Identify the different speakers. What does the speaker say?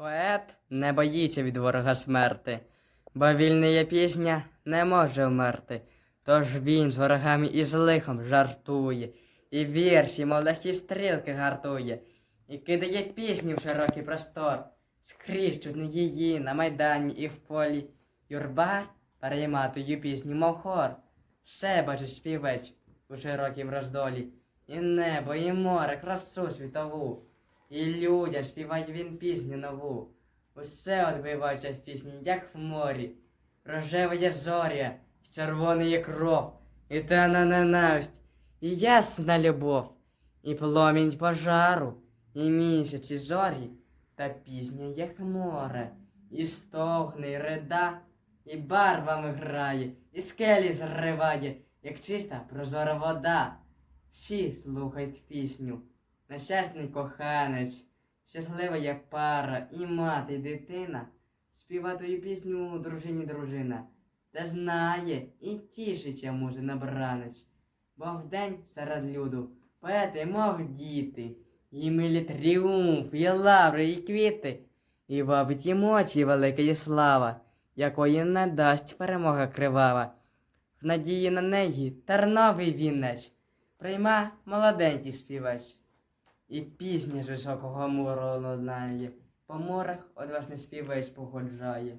Speaker 1: Поет не боїться від ворога смерти, бо вільна пісня не може вмерти. Тож він з ворогами і з лихом жартує, і вірші, мов легкі стрілки гартує, і кидає пісню в широкий простор, скрізь чутно її на майдані і в полі. Юрба перейма тую пісню, мов хор. Все бачить співець у широкім роздолі, і небо, і море, красу світову. І людям співає він пісню нову. Усе відбивається в пісні, як в морі. Рожева є зоря, і червона є кров, і темна ненависть, і ясна любов, і пломінь пожару, і місяці зорі, та пісня, як море, і стогне, і рида, і барвами грає, і скелі зриває, як чиста прозора вода. Всі слухають пісню. Нещасний коханець, щаслива є пара, і мати, і дитина, співа тою пісню дружині дружина, та знає і тішиться музи на бранич, бо вдень серед люду поети, мов діти, і милі тріумф, і лаври, і квіти, і вабить їм очі велика і слава, якої не дасть перемога кривава. В надії на неї терновий вінець, прийма молоденький співач. І пісні з високого муру лунає, по морах одважний співець походжає.